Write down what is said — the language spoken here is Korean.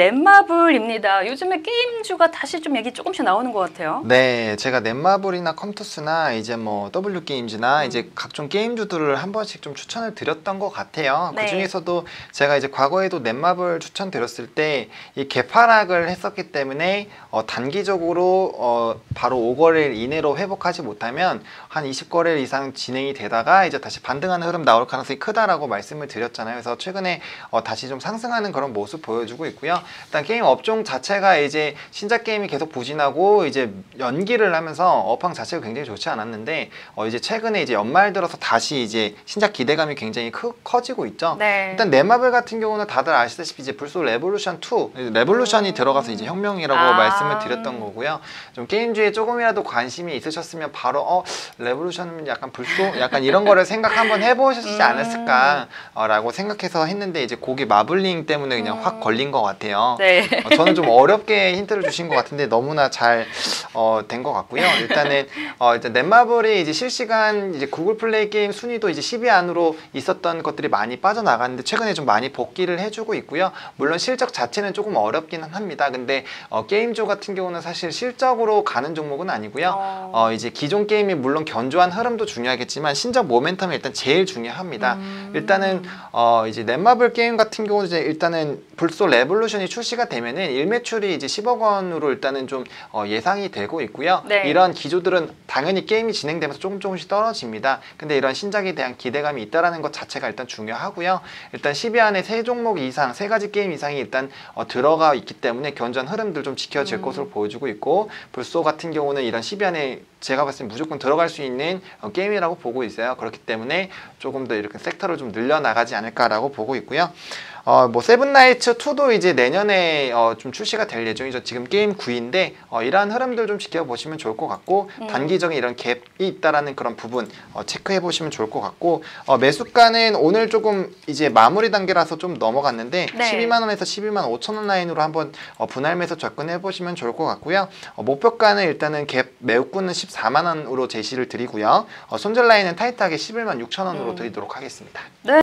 넷마블입니다. 요즘에 게임주가 다시 좀 얘기 조금씩 나오는 것 같아요. 네, 제가 넷마블이나 컴투스나 이제 뭐 W 음. 게임즈나 이제 각종 게임주들을 한 번씩 좀 추천을 드렸던 것 같아요. 네. 그 중에서도 제가 이제 과거에도 넷마블 추천드렸을 때 이 개파락을 했었기 때문에 어, 단기적으로 어, 바로 5거래일 이내로 회복하지 못하면 한 20거래일 이상 진행이 되다가 이제 다시 반등하는 흐름 나올 가능성이 크다라고 말씀을 드렸잖아요. 그래서 최근에 어, 다시 좀 상승하는 그런 모습 보여주고 있고요. 일단 게임 업종 자체가 이제 신작 게임이 계속 부진하고 이제 연기를 하면서 업황 자체가 굉장히 좋지 않았는데 어, 이제 최근에 이제 연말 들어서 다시 이제 신작 기대감이 굉장히 크, 커지고 있죠. 네. 일단 넷마블 같은 경우는 다들 아시다시피 이제 불소 레볼루션 2 레볼루션이 들어가서 이제 혁명이라고 아. 말씀을 드렸던 거고요. 좀 게임주에 조금이라도 관심이 있으셨으면 바로 어 레볼루션 약간 불소 약간 이런 거를 생각 한번 해보셨지 음. 않았을까라고 생각해서 했는데 이제 거기 마블링 때문에 그냥 음. 확 걸린 것 같아요. 네. 어, 저는 좀 어렵게 힌트를 주신 것 같은데 너무나 잘 어, 된것 같고요. 일단은 어, 일단 넷마블이 이제 실시간 이제 구글 플레이 게임 순위도 이제 10위 안으로 있었던 것들이 많이 빠져나갔는데 최근에 좀 많이 복귀를 해주고 있고요. 물론 실적 자체는 조금 어렵기는 합니다. 근데 어, 게임주 같은 경우는 사실 실적으로 가는 종목은 아니고요. 어. 어, 이제 기존 게임이 물론 견조한 흐름도 중요하겠지만 신작 모멘텀이 일단 제일 중요합니다. 음. 일단은 어 이제 넷마블 게임 같은 경우는 이제 일단은 불소 레볼루션 이 출시가 되면은 일매출이 이제 10억 원으로 일단은 좀 어, 예상이 되고 있고요. 네. 이런 기조들은 당연히 게임이 진행되면서 조금 조금씩 떨어집니다. 근데 이런 신작에 대한 기대감이 있다라는 것 자체가 일단 중요하고요. 일단 10위 안에 세 종목 이상, 세 가지 게임 이상이 일단 어, 들어가 있기 때문에 견조한 흐름들 좀 지켜질 음. 것으로 보여주고 있고 불소 같은 경우는 이런 10위 안에 제가 봤을 때 무조건 들어갈 수 있는 어, 게임이라고 보고 있어요. 그렇기 때문에 조금 더 이렇게 섹터를 좀 늘려나가지 않을까라고 보고 있고요. 어, 뭐 세븐나이츠 2도 이제 내년에 어, 좀 출시가 될 예정이죠. 지금 게임 9인데 어, 이러한 흐름들 좀 지켜보시면 좋을 것 같고 음. 단기적인 이런 갭이 있다라는 그런 부분 어, 체크해 보시면 좋을 것 같고 어, 매수가는 오늘 조금 이제 마무리 단계라서 좀 넘어갔는데 네. 12만 원에서 11만 5천 원 라인으로 한번 어, 분할 매수 접근해 보시면 좋을 것 같고요. 어, 목표가는 일단은 갭 매우꾸는 14만 원으로 제시를 드리고요. 어, 손절 라인은 타이트하게 11만 6천 원으로 음. 드리도록 하겠습니다. 네.